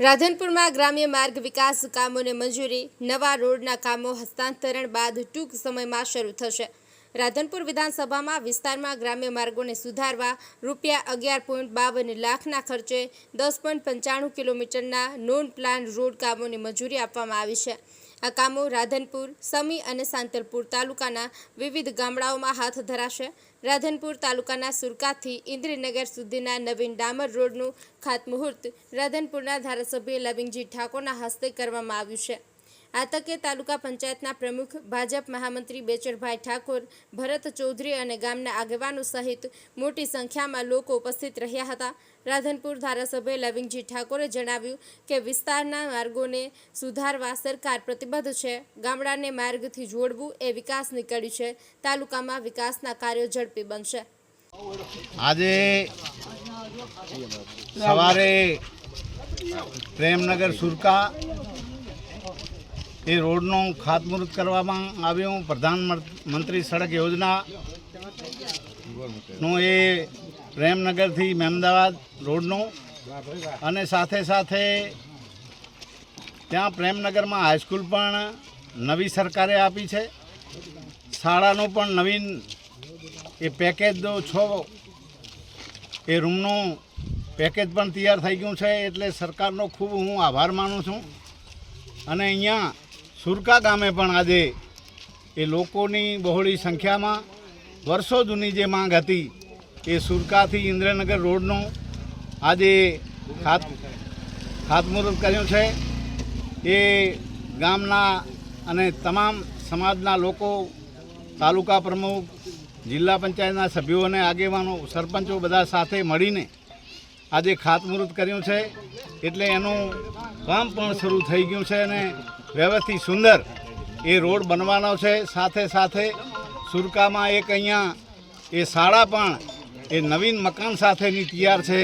રાધનપુરમાં ગ્રામ્ય માર્ગ વિકાસ કામોને મંજૂરી, નવા રોડના કામો હસ્તાંતરણ બાદ ટૂંક સમયમાં શરૂ થશે. રાધનપુર વિધાનસભામાં વિસ્તારમાં ગ્રામ્ય માર્ગોને સુધારવા રૂપિયા અગિયાર પોઈન્ટ બાવન લાખના ખર્ચે દસ પોઈન્ટ પંચાણું કિલોમીટરના નોન પ્લાન રોડ કામોની મંજૂરી આપવામાં આવી છે. આ કામો રાધનપુર, સમી અને સાંતલપુર તાલુકાના વિવિધ ગામડાઓમાં હાથ ધરાશે. રાધનપુર તાલુકાના સુરકાથી ઇન્દ્રનગર સુધીના નવીન ડામર રોડનું ખાતમુહૂર્ત રાધનપુરના ધારાસભ્ય લવિંગજી ઠાકોરના હસ્તે કરવામાં આવ્યું છે. આ તકે તાલુકા પંચાયતના પ્રમુખ ભાજપ મહામંત્રી બેચરભાઈ ઠાકોર, ભરત ચૌધરી અને ગામના આગેવાનો સહિત મોટી સંખ્યામાં લોકો ઉપસ્થિત રહ્યા હતા. રાધનપુર ધારાસભ્ય લવિંગજી ઠાકોરે જણાવ્યું કે વિસ્તારના માર્ગોને સુધારવા સરકાર પ્રતિબદ્ધ છે. ગામડાને માર્ગથી જોડવું એ વિકાસની કડી છે. તાલુકામાં વિકાસના કાર્યો ઝડપી બનશે. આજે સવારે પ્રેમનગર સુરકા એ રોડનું ખાતમુહૂર્ત કરવામાં આવ્યું. પ્રધાનમંત્રી સડક યોજના નું એ પ્રેમનગરથી મહેમદાવાદ રોડનું અને સાથે સાથે ત્યાં પ્રેમનગરમાં હાઈસ્કૂલ પણ નવી સરકારે આપી છે. શાળાનું પણ નવીન એ પેકેજ છો. એ રૂમનું પેકેજ પણ તૈયાર થઈ ગયું છે. એટલે સરકારનો ખૂબ હું આભાર માનું છું. અને અહીંયા સુરકા ગામે પણ આજે એ લોકોની બહોળી સંખ્યામાં વર્ષો જૂની જે માંગ હતી, એ સુરકાથી ઇન્દ્રનગર રોડનું આજે ખાત, ખાતમુહૂર્ત કર્યું છે. એ ગામના અને તમામ સમાજના લોકો, તાલુકા પ્રમુખ, જિલ્લા પંચાયતના સભ્યો અને આગેવાનો, સરપંચો બધા સાથે મળીને આજે ખાતમુહૂર્ત કર્યું છે. એટલે એનું કામ પણ શરૂ થઈ ગયું છે અને વ્યવસ્થિત સુંદર એ રોડ બનવાનો છે. સાથે સાથે સુરકામાં એક અહીંયા એ શાળા પણ એ નવીન મકાન સાથેની તૈયાર છે.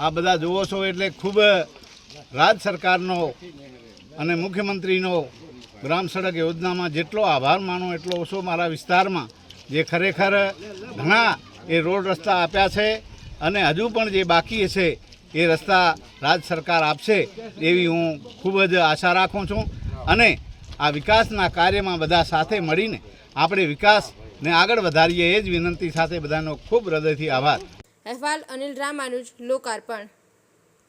આ બધા જુઓ છો એટલે ખૂબ રાજ સરકારનો અને મુખ્યમંત્રીનો ગ્રામ સડક યોજનામાં જેટલો આભાર માનો એટલો ઓછો મારા વિસ્તારમાં જે ખરેખર ઘણા એ રોડ રસ્તા આપ્યા છે. અને હજુ પણ જે બાકી છે એ રસ્તા રાજ્ય સરકાર આપશે એવી હું ખૂબ જ આશા રાખું છું. અને આ વિકાસના કાર્યમાં બધા સાથે મળીને આપણે વિકાસને આગળ વધારીએ એ જ વિનંતી સાથે બધાનો ખૂબ હૃદયથી આભાર. અહેવાલ અનિલ રામાનુજ, લોકાર્પણ.